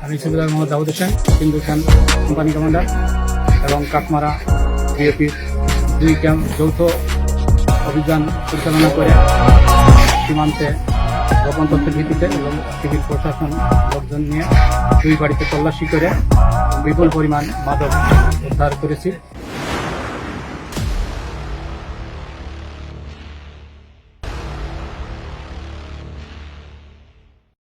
সুবিধার মোহাম্মদ দাউদ হোসেন, হিন্দু Khan company commander এবং কাকমারা বিএপির দুই ক্যাম্প যৌথ অভিযান পরিচালনা করে সীমান্তে গোপন তথ্যের ভিত্তিতে এবং সিভিল প্রশাসন লোকজন নিয়ে দুই বাড়িতে তল্লাশি করে বিপুল পরিমাণ মাদক উদ্ধার করেছি।